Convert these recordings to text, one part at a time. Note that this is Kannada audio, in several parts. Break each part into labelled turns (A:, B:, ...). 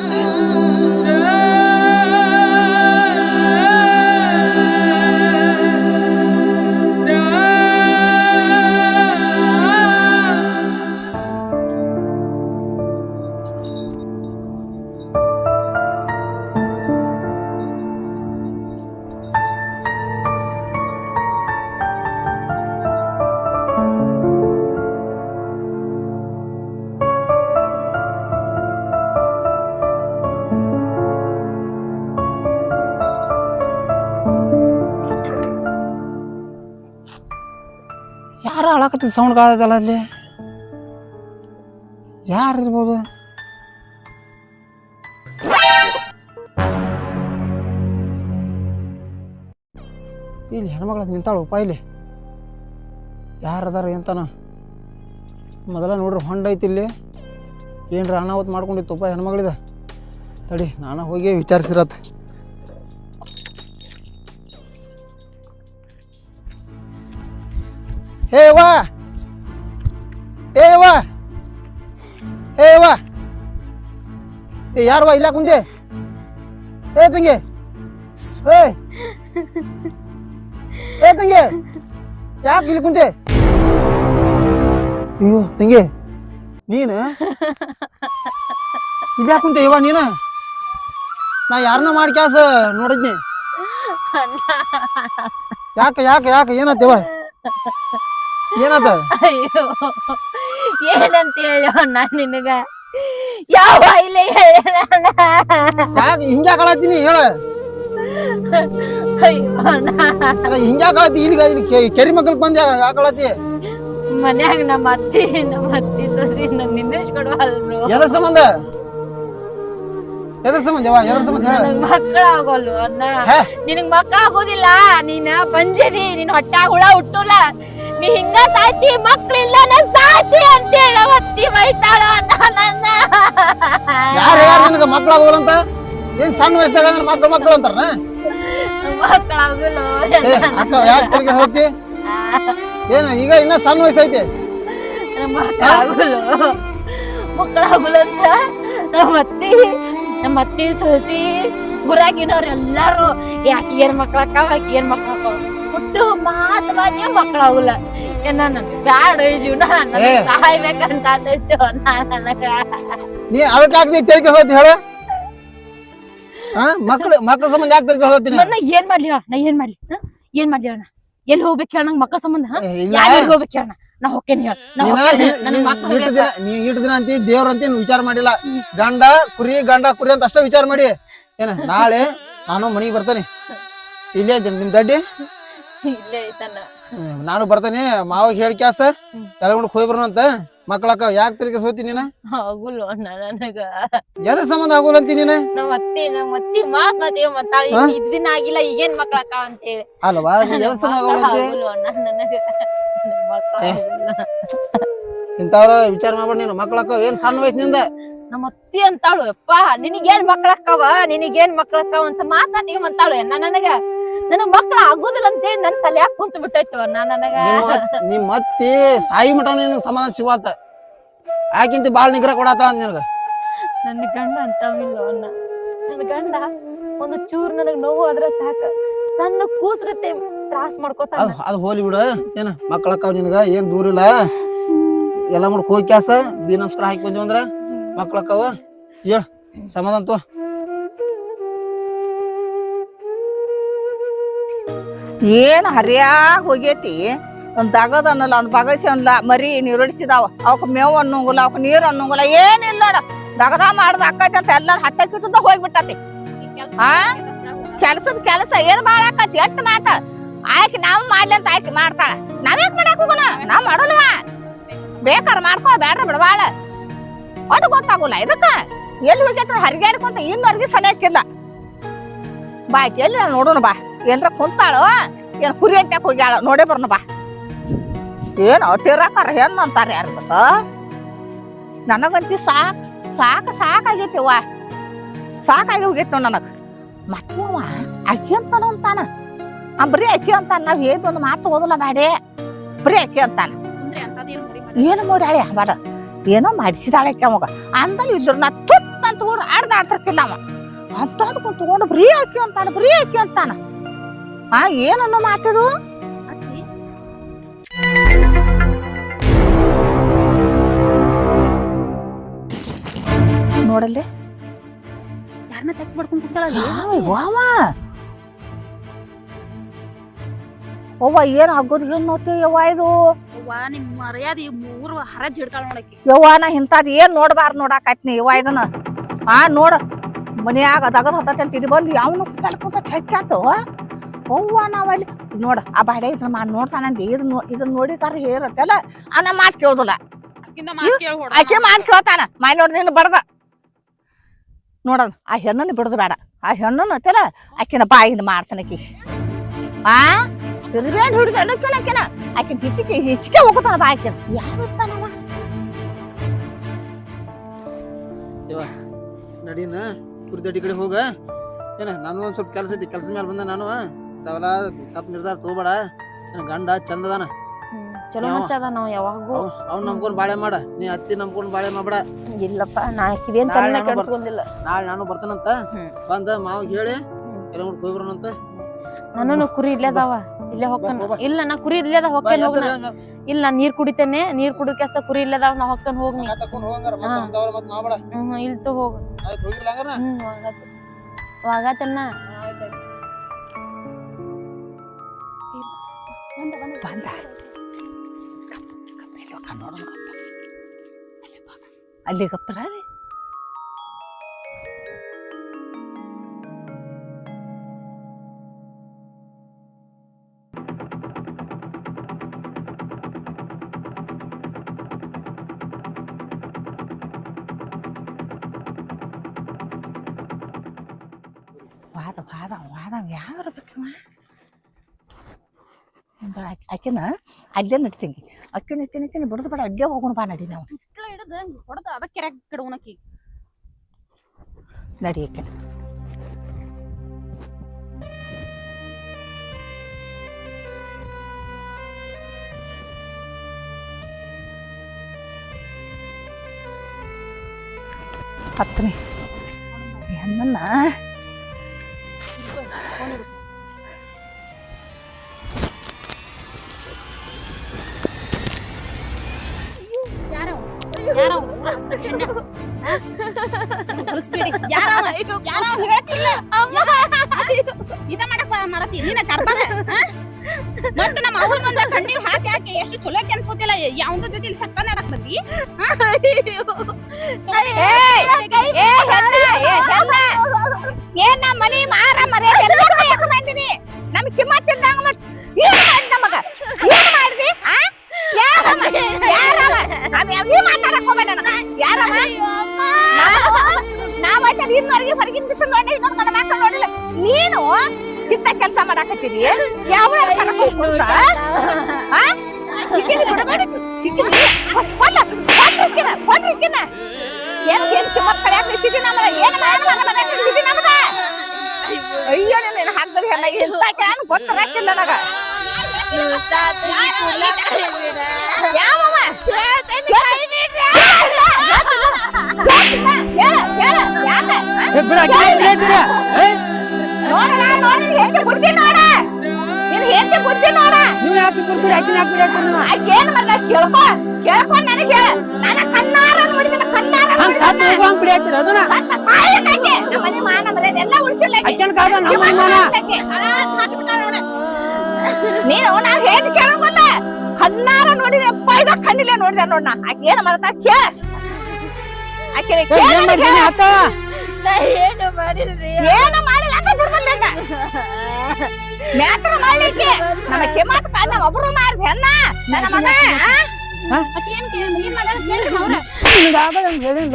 A: ಯಾರು ಹಾಳಾಕತ್ತಿದ್ ಸೌಂಡ್ ಕಾಳದಲ್ಲ ಅಲ್ಲಿ? ಯಾರು ಇರ್ಬೋದು? ಇಲ್ಲಿ ಹೆಣ್ಮಗಳ ನಿಂತಾಳು ಉಪ ಇಲ್ಲಿ. ಯಾರು ಅದಾರ ಎಂತಾನ. ಮೊದಲ ನೋಡ್ರಿ ಹೊಂಡ ಐತಿ ಇಲ್ಲಿ. ಏನ್ರ ಅನಾಹುತ ಮಾಡ್ಕೊಂಡಿತ್ತು ಉಪ ಹೆಣ್ಮಗಳಿದ. ತಡಿ, ನಾನು ಹೋಗಿ ವಿಚಾರಿಸಿರತ್. ಹೇ ಏವಾ? ಏವಾ? ಏ ವಾ ಏ ಯಾರು ವಾ ಇಲ್ಲ ಕುಂದೆ ಏ ತಂಗಿ? ಏ. ಏ ತಂಗಿ? ಯಾಕೆ ಇಲ್ಲಿ ಕುಂತೆ ಅಯ್ಯೋ ತಂಗಿ ನೀನು? ಇಲ್ಲ ಕುಂತೆ ಇವ ನೀನು? ನಾ ಯಾರನ್ನ ಮಾಡಿ ಕ್ಯಾಸ ನೋಡಿದ್ನಿ. ಯಾಕೆ ಯಾಕೆ ಯಾಕೆ? ಏನಾತೇವ ಏನಾತ
B: ಅಯ್ಯೋ ಏನಂತ ಹೇಳೋ ನಾನು ನಿನಗ? ಯಾವ ಇಲ್ಲೇ ಹೇಳ
A: ಯಾಕೆ ಹಿಂಗ್ಯಾಕಳತ್ತೀನಿ ಹೇಳ.
B: ಅಯ್ಯೋ ಅಣ್ಣ.
A: ಅಲ್ಲ ಹಿಂಗ್ಯಾಕಳತ್ತಿ ಇಲ್ಲಿ ಇಲ್ಲಿ ಕೆ- ಕೆರಿ ಮಕ್ಕಳು ಬಂದು ಕಳತಿ
B: ಮನ್ಯಾಗ ನಮ್ಮ ಅತ್ತಿ ನಮ್ಮ ಅತ್ತಿ ಸೊಸಿ ನಮ್ ನಿಂದೇಶ್ ಕೊಡುವಲ್ರು
A: ಎದ್ರ ಸಂಬಂಧ? ಎದ್ರ ಸಂಬಂಧ? ಯವ್ವ ಎದ್ರ ಸಂಬಂಧ ಹೇಳ.
B: ನನಗ್ ಮಕ್ಕಳ ಆಗೋಲ್ಲು ಅಣ್ಣ.
A: ಹೇ?
B: ನಿನಗ್ ಮಕ್ಕಳ ಆಗೋದಿಲ್ಲ ನೀನ ಬಂಜದಿ ನೀನ್ ಹೊಟ್ಟಾಗ ಹುಳ ಹುಟ್ಟುಲ್ಲ. ನೀ ಹಿಂಗ ಸಾಯ್ತಿ? ಮಕ್ಳಿಲ್ಲ ಸಾಯ್ತಿ ಅಂತ ಹೇಳ ಒತ್ತಿ ಬೈತಾಳ ನನ್ನ.
A: ಯಾರು ಯಾರು ನಿನಗೆ ಮಕ್ಕಳಾಗೋಲ್ಲಂತ ಏನ್ ಸಣ್ಣ ವಯಸ್ಸಾಗ ಮಕ್ಳು ಮಕ್ಕಳು ಮಕ್ಕಳು ಅಂತಾರನ
B: ಮಕ್ಕಳಾಗಲು
A: ಅಕ್ಕ ಯಾಕೆ ತೆರಿಗೆ ಹೋಗ್ತಿ? ಏನ ಈಗ ಇನ್ನ ಸಣ್ಣ ವಯಸ್ಸೈತಿ
B: ಮಕ್ಕಳಾಗಲು ಮಕ್ಕಳಾಗಲು ಅಂತ ನಮ್ಮ ಅತ್ತಿ ನಮ್ಮ ಅತ್ತಿ ಸೊಸಿ ಊರಾಗಿನವ್ರು ಎಲ್ಲಾರು ಯಾಕೆ ಏನ್ ಮಕ್ಕಳಕ್ಕ ಯಾಕೆ ಏನ್ ಮಕ್ಳಕ್ಕಾವ ಹುಟ್ಟು ಮಾತು ಮಕ್ಕಳಾಗಲ್ಲ ಬ್ಯಾಡ ಜೀವನ. ಸಾಯ್ಬೇಕಂತ
A: ನೀ ಅದಕ್ಕೆ ಯಾಕೆ ನೀ ತೆರಿಗೆ ಹೋಗ್ತಿ ಹೇಳ? ಹಾ ಮಕ್ಳು ಮಕ್ಳ ಸಂಬಂಧ ಯಾಕೆ ತೆರಿಗೆ ಹೋಗ್ತೀನಿ
B: ನಾ ಏನ್ ಮಾಡ್ಲಿ ನಾ ಏನ್ ಮಾಡ್ಲಿ? ಏನ್ ಮಾಡ್ಲಿ ಅಣ್ಣ? ಎಲ್ಲಿ ಹೋಗ್ಬೇಕು ಹೇಳ ನಂಗೆ ಮಕ್ಕಳ ಸಂಬಂಧ ಹ?
A: ಏ, ಇಲ್ಲ.
B: ಯಾರ್ ಎಲ್ಲಿ ಹೋಗ್ಬೇಕು ಹೇಳ ನಾ ಹೋಗ್ತೇನೆ ಹೇಳ. ನಾ ಬೇಕು.
A: ದಿನ ಅಂತಿ ದೇವ್ರ ಅಂತ ವಿಚಾರ ಮಾಡಿಲ್ಲ. ಗಂಡ ಕುರಿ ಗಂಡ ಕುರಿ ಅಂತ ಅಷ್ಟೇ ವಿಚಾರ ಮಾಡಿ. ಏನ ನಾಳೆ ನಾನು ಮನೆಗೆ ಬರ್ತಾನೆ. ಇಲ್ಲೇ ನಿಮ್ ದಡ್ಡಿ?
B: ಇಲ್ಲೇ ಐತಣ್ಣ.
A: ನಾನು ಬರ್ತೇನೆ ಮಾವ ಹೇಳಿ ಕ್ಯಾಸ ತಲೆಗೊಂಡು ಹೋಗಿ ಅಂತ ಮಕ್ಕಳಕ್ಕ ಯಾಕೆ ತಿರ್ಗಿ ಸೋತಿ ನೀನ?
B: ಆಗುಲ್ಲ ನನಗ.
A: ಎದ್ರ ಸಂಬಂಧ ಆಗುಲ್ಲ ಅಂತಿ ನೀನ?
B: ನಮ್ಮ ಅತ್ತಿ ನಮ್ಮ ಅತ್ತಿ ಮಾತ್ ಮಾತೇ ಮತ್ತಾಳ
A: ಹಾ?
B: ಇದ್ ದಿನ ಆಗಿಲ್ಲ ಈಗೇನ್ ಮಕ್ಳ ಅಕ್ಕಾವ ಅಂತ ಹೇಳಿ
A: ಅಲ್ವಾ ಎದ್ರ ಸಂಬಂಧ ಆಗೋಲ್ಲ
B: ನನಗ.
A: ಇಂಥವ್ರ ವಿಚಾರ ಮಾಡ್ಬೇಡ ನೀನು. ಮಕ್ಕಳಕ್ಕ ಏನ್ ಸಣ್ಣ ವಯಸ್ಸಿನಿಂದ?
B: ನಮ್ಮ ಅತ್ತಿ ಅಂತಾಳು ಅಪ್ಪ ನಿನಗೇನ್ ಮಕ್ಳಕ್ಕವ ನಿನಗೇನ್ ಮಕ್ಳಕ್ಕವ ಅಂತ ಮಾತಾಟಿಗೆ ಅಂತಾಳು ಎನ್ನ ನನಗ? ನನಗ್ ಮಕ್ಳ ಆಗುದಿಲ್ಲ ಅಂತೇಳಿ ನನ್ ತಲೆ ಯಾಕೆ ಕುಂತ ಬಿಟ್ಟೈತವ ನಾ ನನಗ.
A: ನಿಮ್ಮ ಅತ್- ನಿಮ್ಮ ಅತ್ತಿ ಸಾಯಿ ಮಠ ನಿನಗೆ ಸಮಾಧಾನ ಸಿವಾತ ಆಕಿಂತ ಬಾಳ ನಿಗ್ರಹ ಕೊಡಾತ ನಿನಗ?
B: ನನ್ನ ಗಂಡ ಅಂತಾವಿಲ್ಲ ಅಣ್ಣ ನನ್ನ ಗಂಡ ಒಂದು ಚೂರ್ ನನಗ್ ನೋವು ಆದ್ರೆ ಸಾಕ. ಸಣ್ಣ ಕೂಸ್ರತೆ ತ್ರಾಸ್ ಮಾಡ್ಕೋತಾನ.
A: ಅದು ಅದು ಹೋಲಿ ಬಿಡು. ಏನ ಮಕ್ಳಕ್ಕ ನಿನಗ ಏನ್ ದೂರಿಲ್ಲ. ಎಲ್ಲ ಮಾಡಿ ಹೋಗಿ ಕ್ಯಾಸ ದಿ ನಮಸ್ಕಾರ ಹಾಕಿ ಬಂದಿವಿ ಅಂದ್ರ ಕವ ಹೇಳ ಸಮಾಧಾನ ತೋ
C: ಏನ್ ಹರಿಯಾಗ ಹೋಗೈತಿ? ಒಂದ್ ದಗದ ಅನ್ನಲ್ಲ, ಒಂದ್ ಬಗಸಿ ಅನ್ನಲ್ಲ, ಮರಿ ನೀರುಡಿಸಿದಾವ ಅವಕ್ ಮೇವು ಅನ್ನೋಂಗಿಲ್ಲ, ಅವಕ್ ನೀರು ಅನ್ನೋಂಗಿಲ್ಲ, ಏನಿಲ್ಲ ನೋಡ. ದಗದ ಮಾಡ್ದ ಅಕ್ಕೈತಿ ಅಂತ ಎಲ್ಲಾರ ಹತ್ತಕ್ಕಿಟ್ಟದ ಹೋಗ್ಬಿಟ್ಟತಿ. ಹಾ ಕೆಲ್ಸದ ಕೆಲಸ ಏನ್ ಬಾಳ ಆಕತಿ? ಎಟ್ ಮಾತ? ಆಯ್ಕೆ ನಾವ್ ಮಾಡ್ಲಿ ಅಂತ ಆಯ್ಕೆ ಮಾಡ್ತಾಳ. ನಾವ್ ಯಾಕೆ ಮಾಡಕ್ ಹೋಗೋಣ? ನಾವ್ ಮಾಡಲ್ವಾ? ಬೇಕಾರ ಮಾಡ್ಕೋ ಬೇಡ್ರ ಬಿಡವಾಳ ಒಟ್ಟು ಗೊತ್ತಾಗೋಲ್ಲ. ಇದಕ್ಕ ಎಲ್ಲಿ ಹೋಗೈತ್ರ ಹರಿಗಾಡ್ಕೊಂತ ಇನ್ನೊರ್ಗಿ ಸನಿಯಕ್ಕಿಲ್ಲ ಬಾ ಆಕಿ ಎಲ್ಲಿ ನೋಡೋಣ ಬಾ. ಎಲ್ರ ಕುಂತಾಳು ಏನ್ ಕುರಿ ಅಂತ ಹೋಗ್ಯಾಳ ನೋಡೇ ಬರ್ನ ಬಾ. ಏನ್ ತಿರಕಾರ ಹೆಣ್ಣು ಅಂತಾರ ಯಾರ ನನಗಂತಿ ಸಾಕ್ ಸಾಕ ಸಾಕಾಗೈತಿ ವಾ ಸಾಕಾಗಿ ಹೋಗೈತಿ ನೋಡ್ ನನಗ. ಮತ್ತವ ಅಕ್ಕಿ ಅಂತಾನ ಅಂತಾನ. ಆ ಬರೀ ಅಕ್ಕಿ ಅಂತಾನ. ನಾವ್ ಒಂದು ಮಾತು ಓದಲ್ಲ ಬ್ಯಾಡೆ. ಬರೀ ಅಕ್ಕಿ ಅಂತಾನ. ಏನು ಮಾಡ್ಯಾಳೆ ಬಾಡ. ಏನೋ ಮಾಡಿಸಿದಾಳೆ ಅವಾಗ ಅಂದಲ್ಲಿ ಇದ್ರು ನಾ ತುತ್ ಅಂತ ತಗೊಂಡು ಆಡ್ದ ಆಡ್ತಿರ್ತಿಲ್ಲ ಅವ. ಅಂತದ್ಕೊಂಡ್ ತಗೊಂಡು ಬರೀ ಹಾಕಿ ಅಂತಾನ ಬರೀ ಹಾಕಿ ಅಂತಾನ. ಆ ಏನನ್ನೋ ಮಾತದು? ನೋಡಲ್ಲೇ?
B: ಯಾರನ್ನ ತೆಕ್ ಮಾಡ್ಕೊಂಡ್ ಕುಂತಾಳ
C: ವಾವ ಅವ್ವ ಏನ್ ಆಗೋದು ಏನ್ ನೋತಿ ಯವ್ವ ಇದು?
B: ನಿಮ್ ಮರ್ಯಾದೆ ಮೂರು ಹರಜ್ ಹಿಡ್ತಾಳ ನೋಡಕ್ಕೆ.
C: ಯವ್ವ ನಾ ಇಂಥದ್ ಏನ್ ನೋಡ್ಬಾರ್ದು ನೋಡಾಕತ್ನಿ ಯವ್ವ ಇದನ್ನ? ಆ ನೋಡ ಮನ್ಯಾಗ ದಗದ ಹತ್ತೈತೆ ಅಂತ ಇದು ಬಂದು ಯಾವನು ಕೂತ ಹೆಕ್ಕಾತು ಅವ್ವ ನಾವಲ್ಲಿ ನೋಡ ಆ ಬಾಡೆ ಇದನ್ನ ಮಾ ನೋಡ್ತಾನಂದಿ ಇದ್ ನೋ- ಇದನ್ನ ನೋಡಿತಾರ ಹೇರತ್ತಲ್ಲ ಆ ನಮ್ಮ ಮಾತು ಕೇಳುದಿಲ್ಲ. ಆಕೆ ಮಾತು ಕೇಳ್ತಾನ. ಮೈ ನೋಡ್ದ ನೀನು ಬಡ್ದ. ನೋಡೋಣ ಆ ಹೆಣ್ಣನ್ನು ಬಿಡದು ಬೇಡ. ಆ ಹೆಣ್ಣನ್ನು ಅತ್ತಲ್ಲ ಆಕಿನ ಬಾಯಿನ ಮಾಡ್ತಾನಕಿ ಆ? ತಿರುಗೇಂಡ್ ಹುಡುಗ ಅನ್ನೋಕಿನ ಆಕಿನ ಹಿಚ್ಚಿಕೆ ಹಿಚ್ಚಿಕೆ ಹೋಗುತ್ತಾನ ಆಕೆ. ಯಾವ ಇರ್ತಾನವ
A: ನಡೀನ? ಕುರಿದಡ್ಡಿ ಕಡೆ ಹೋಗ. ಏನ ನಾನು ಒಂದು ಸ್ವಲ್ಪ ಕೆಲಸ ಐತಿ ಕೆಲಸ ಮೇಲೆ ಬಂದ ನಾನು. ತಾವೆಲ್ಲ ತಪ್ಪು ನಿರ್ಧಾರ ತಗೋಬೇಡ. ನನ್ನ ಗಂಡ ಚಂದದಾನ
B: ಚಲೋ? ಮನುಷ್ಯ ಅದ ನಾವ್ ಯಾವಾಗೂ
A: ಅವ್ನು ನಂಬ್ಕೊಂಡು ಬಾಳೆ ಮಾಡ. ನೀ ಅತ್ತಿ ನಂಬ್ಕೊಂಡು ಬಾಳೆ ಮಾಡ್ಬೇಡ.
B: ಇಲ್ಲಪ್ಪ ನಾ ಇದೇನ್
A: ನಾಳೆ
B: ತಲೆ
A: ನಾನು ಬರ್-
B: ಕೆಡಿಸ್ಕೊಂಡಿಲ್ಲ
A: ನಾಳೆ ನಾನು ಬರ್ತಾನಂತ. ಬಂದ ಮಾವ್ ಹೇಳಿ ಎಲ್ಲ ಮುಟ್ ಹೋಗಿ ಬರೋಣಂತ
B: ನಾನು ಕುರಿ ಇಲ್ಲೇ ಅದಾವ ಇಲ್ಲೇ
A: ಬಾ.
B: ಇಲ್ಲ ನಾ ಕುರಿ ಇಲ್ಲೇ ಅದ ಹೋಗ್ತೇನೆ ಹೋಗ್ನ? ಇಲ್ಲ ನಾ ನೀರ್ ಕುಡಿತೇನೆ. ನೀರ್ ಕುಡಿದ ಕೆಸ ಕುರಿ ಇಲ್ಲೇ ಅದಾವ ನಾ. ಹೋಗ್ತಾನ ಹೋಗ್ನಿ ಹ್ಮ್ ಇಲ್ ತೋ ಹೋಗ. ಹ್ಮ್ ವಾಗತನ್ನ
C: ಅಲ್ಲಿ ಗಪ್ಪರ ವಾದ ವಾದ ವಾದ ಯಾವ ಇರ್ಬೇಕಮ್ಮ ಆಕಿನ ಅಲ್ಲೇ ನಡ್ತೀನಿ ಅಕ್ಕಿನ ಅಕ್ಕಿನ ಅಕ್ಕಿನ ಬಿಡದು ಬೇಡ ಅಲ್ಲೇ ಹೋಗೋಣ ಬಾ ನಡಿ ನಾವು
B: ಹಿಡ್ದ ಹೊಡೆದ ಅದಕ್ಕೆ ಕೆಡವನಕಿ
C: ನಡಿ ಅಕ್ಕಿನ ಹತ್ತನೇ ಹೆಣ್ಣನ್ನ
B: ಯಾರವ ಯಾರವ ಯಾರವ ಯಾರವ ಹೇಳ್ತಿಲ್ಲ ಇದ ಮಾಡಕ್ ಮಾಡತಿ ನೀನ ಕರ್ಬಾರ ಮತ್ತ ನಮ್ಮ ಅವ್ರ ಮುಂದೆ ಕಣ್ಣೀರ್ ಹಾಕಿ ಹಾಕಿ ಎಷ್ಟು ಚಲೋ ಕೆನ್ಸ್ಕೋತಿಲ್ಲ ಯಾವ್ದ ಜೊತೆ ಇಲ್ಲಿ ಸಕ್ಕ ನಡಕ್ ಬಂದಿ.
C: ಏನ್ ನಮ್ಮ ಮನಿ ಮಾರ ಮನೆ ಎಲ್ಲ ಬಂದಿನಿ. ನಮ್ ಕಿಮ್ಮತ್ ತಿಂದಂಗ ಮಾಡ್ ನಮಗ ಏನ್ ಮಾಡ್ದಿ? ಯಾರಮ್ಮ ನಾವ್ ಯಾವ ಮಾತಾಡಕ್ ಹೋಗ್ಬೇಡ ನನಗ ನಾವ್ ಆಯ್ತು ಹೊರಗಿನ ಬಿಸಿಲು ನನ್ನ ಕೆಲಸ ಮಾಡಾಕತ್ತೀರಿ ಯಾವ ಅಯ್ಯೋ ನೀನು ಹಾಕ್ದ್ರೆ ಹೆಣ್ಣ ಎಂತ ಕ್ಯಾನ್ ಗೊತ್ತಾಗಿಲ್ಲ ನನಗ. ಯಾವವ
A: ನೀವು ಯಾಕೆ ಕುರ್ಕುರಿ ಹಾಕಿ ಹಾಕಿ
C: ಆಕೆ ಏನ್ ಮಾಡ್ದ ಕೇಳ್ಕೊ ನನಗೆ ಹೇಳ. ನನ್ನ ಕಣ್ಣಾರ ನೋಡಿದ ಕಣ್ಣಾರ
A: ಹಂಗ್
C: ಸಾಯಲಾಕೆ ನಮ್ಮ ಮನೆ ಮಾನ ಮರ್ಯಾದೆ ಎಲ್ಲ ಉಳಿಸಿಲ್ಲ
A: ಅಕ್ಕನ್ ಕಾದ ನಮ್ಮ ಅಮ್ಮನ
C: ನೀನು ನಾನು ಹೇಳಿ ಕೇಳೋದಿಲ್ಲ. ಕಣ್ಣಾರ ನೋಡಿದೆ ಪೈದ ಕಣ್ಣಿಲ್ಲ ನೋಡಿದೆ ನೋಡ್ ನಾ ಆಕೆ ಏನ್ ಮಾಡ್ತಾ ಕೇಳ. ಆಕೆ
A: ಅಕ್ಕ
B: ಏನು ಮಾಡಿಲ್ರಿ?
C: ಏನು ಮಾಡಿಲ್ಲ ಅಂತ ಬಿಡುದಿಲ್ಲ ಮ್ಯಾತ್ರ ಮಾಡ್ಲಿಕ್ಕೆ. ನನ್ನ ಕೆಮಾತ್ ಕಾದ ಒಬ್ರು ಮಾರ್ದ ಹೆಣ್ಣ ನನ್ನ ಮಗ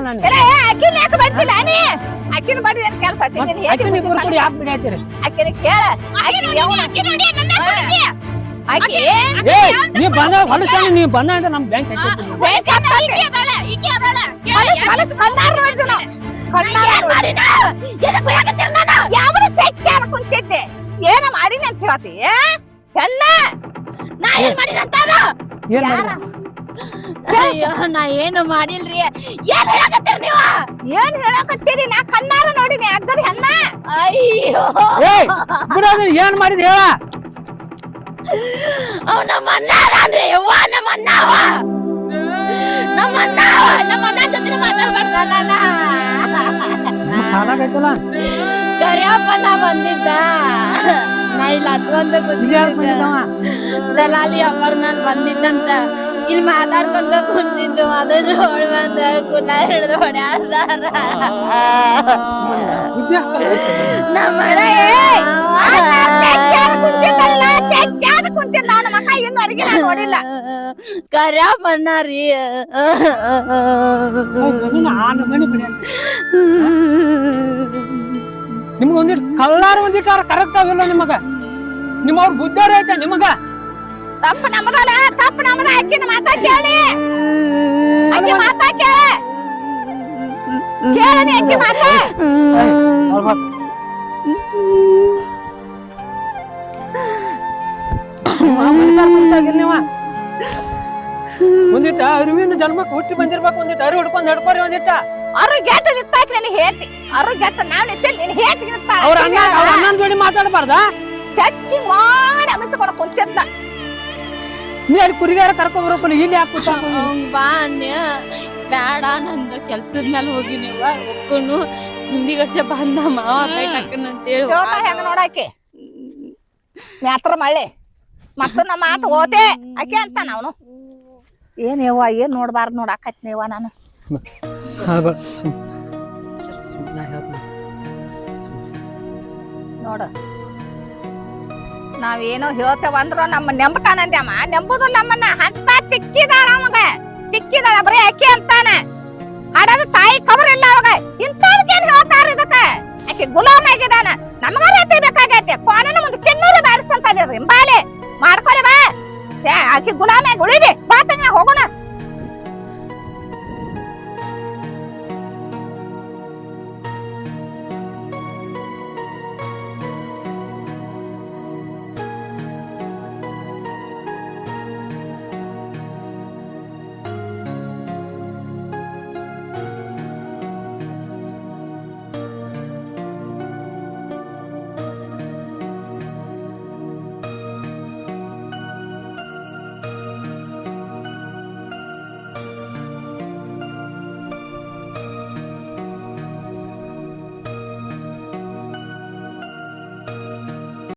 A: ನಾನು
C: ಅಕ್ಕಿನ ಯಾಕೆ ಬರ್ತಿಲ್ಲ ನೀ? ಅಕ್ಕಿನ ಬಡಿ ಏನ್ ಕೆಲಸ ಅಕ್ಕಿನ ಕೇಳ. ಅಕ್ಕಿ ಯಾವ- ಅಕ್ಕಿ
A: ಏ? ನೀ ಬಂದ ಹೊಲಸ ನೀ ಅಂತ ನಮ್ಮ ಬ್ಯಾಂಕ್
C: ಹೊಲಸ್ ನೋಡ್ದು ನಾವು. ತೆಕ್ಕೆ ಅನ್ಕೊಂತಿದ್ದೆ ಏನ ಮಾಡಿನಿ ಅಂತ ಹೇಳ್ತಿ? ಹೆಣ್ಣ
B: ನಾ ಏನ್ ಮಾಡಿನ ಅಂತಾರ
A: ಏನ್
C: ಯಾರ?
B: ಅಯ್ಯೋ ನಾ ಏನು ಮಾಡಿಲ್ರಿ. ಏನ್ ಹೇಳಕತ್ತೀರಿ ನೀವ?
C: ಏನ್ ಹೇಳಕತ್ತೀರಿ? ನಾ ಕಣ್ಣಾರ ನೋಡಿನಿ ಅಗ್ಗದ ಹೆಣ್ಣ.
B: ಅಯ್ಯೋ.
A: ಏಯ್ ಬಿಡೋದು ಏನ್ ಮಾಡಿದ್ ಹೇಳ.
B: ಅವ್ ನಮ್ಮ ಅಣ್ಣ ಅದಾನ್ರಿ ಯವ್ವ ನಮ್ಮ ಅಣ್ಣಾವ ನಮ್ಮ ನಮ್ಮ ಅಣ್ಣ ಜೊತೆ ಮಾತಾಡ್ಬಾರ್ದ
A: ಕಾಲಾಗೈತಲ್ಲ
B: ಕರಿಯಪ್ಪನ ಬಂದಿದ್ದ ನಾ ಇಲ್ಲಿ ಹತ್ಕೊಂತ ಕೂತಿದ್ದ ದಲಾಲಿ ಅಪ್ಪರ್ನಲ್ಲಿ ಬಂದಿದ್ದಂತ ಇಲ್ಲಿ ಮಾತಾಡ್ಕೊಂತ ಕೂತಿದ್ದು ಅದನ್ನ ಹೊಳ್ ಬಂದ ಕುಲ ಹಿಡಿದು ಹೊಡ್ಯಾದಾರ ನಮ್ಮ
C: ಕುಂತಿದ್ದ ಅವನ
D: ನಿಮ್ಗ ಒಂದಿಷ್ಟು ಕಳ್ಳಾರ ಒಂದಿಟ್ಟಾರ ಕರೆಕ್ಟ್ ಆಗಿಲ್ಲ ನಿಮಗ? ನಿಮ್ಮವ್ರ ಬುದ್ಧಾರ ಐತೆ ನಿಮಗ?
C: ತಪ್ಪು ನಮ್ಮದಲ್ಲ ತಪ್ಪು ನಮ್ಮದ ಅಕ್ಕಿನ ಮಾತಾ ಕೇಳಿ. ಅಕ್ಕಿ ಮಾತಾ ಕೇಳಿ. ಕೇಳನಿ ಅಕ್ಕಿ ಮಾತಾ.
D: ನೀವ? ಒಂದಿಟ್ಟ ಅರಿವಿನ ಜನ್ಮಕ್ಕೆ ಹುಟ್ಟಿ ಬಂದಿರ್ಬೇಕು ಒಂದಿಟ್ಟು ಅರಿವಿ ಹಿಡ್ಕೊಂಡ್ ನಡ್ಕೋರಿ ಒಂದಿಟ್ಟ.
C: ಅವ್ರ ಗೆಟ್ಟ ಹೇಳ್ತಿ ಅವ್ರ ಗೆಟ್ಟ ನಾವ್ ನಿಂತಿಲ್ಲ ನೀನು ಹೇಳ್ತಿ ನಿಂತಾಳ
D: ಅವ್ರ ಅಣ್ಣ ಅವ್ರ ಅಣ್ಣನ ಜೋಡಿ ಮಾತಾಡಬಾರ್ದ?
C: ಮಾಡಿ ಅಮಿಸ್ಕೊಂಡು ಕುಂತಿದ್ದ.
D: ನೀ ಅಲ್ಲಿ ಕುರಿಗಾರ ಬರೋಕಲ್ಲ ಇಲ್ಲಿ ಯಾಕೆ
B: ಬಾ ಅನ್ಯ. ಬ್ಯಾಡ ನಂದು ಕೆಲ್ಸದ ಮೇಲೆ ಹೋಗಿ ನೀವ. ಒಕ್ಕನು ಹಿಂದಿಗಡ್ಸೆ ಬಂದ ಮಾವ
C: ಹೆಂಗ ನೋಡಾಕಿ? ಮ್ಯಾತ್ರ ಮಳೆ ಮತ್ತು ನಮ್ಮ ಮಾತು ಓದೆ ಆಕೆ ಅಂತ ಅವನು. ಏನ್ ಯವ್ವ ಏನ್ ನೋಡ್ಬಾರ್ದು ನೋಡಾಕತ್ನೇವ ನಾನು? ಹಾಗ ಸುಮ್ಮನೆ ಹೇಳ್ತೀನಿ ನೋಡ. ನಾವೇನೋ ಹೇಳ್ತೇವಂದ್ರ ನಮ್ಮ ನೆಂಬತಾನಂದ್ಯಮ್ಮ ನೆಂಬುದು ನಮ್ಮನ್ನ ಹಂತ ತಿಕ್ಕಿದಾರ ಅವಾಗ. ತಿಕ್ಕಿದಾರ ಬರೀ ಅಕ್ಕಿ ಅಂತಾನ. ಹಾಡೋದು ತಾಯಿ ಕಬರ್ ಇಲ್ಲ ಅವಾಗ.
E: ಇಂಥವ್ಕೇನ್
C: ಹೇಳ್ತಾರ ಇದಕ್ಕ? ಆಕೆ
E: ಗುಲಾಮ
C: ಆಗಿದಾನ ನಮಗಾರ ಎತ್ತಿಬೇಕಾಗೈತೆ ಕೋಣನ ಮುಂದೆ ತಿನ್ನೂರು ಬಾರಿಸ್ತಂತ ಹಿಂಬಾಲೆ.
E: ಮಾಡ್ಕೊಳಿ
C: ಬಾ. ಆಕೆ ಗುಲಾಮ ಆಗಿ ಉಳಿಲಿ ಬಾತಂಗ ಹೋಗೋಣ.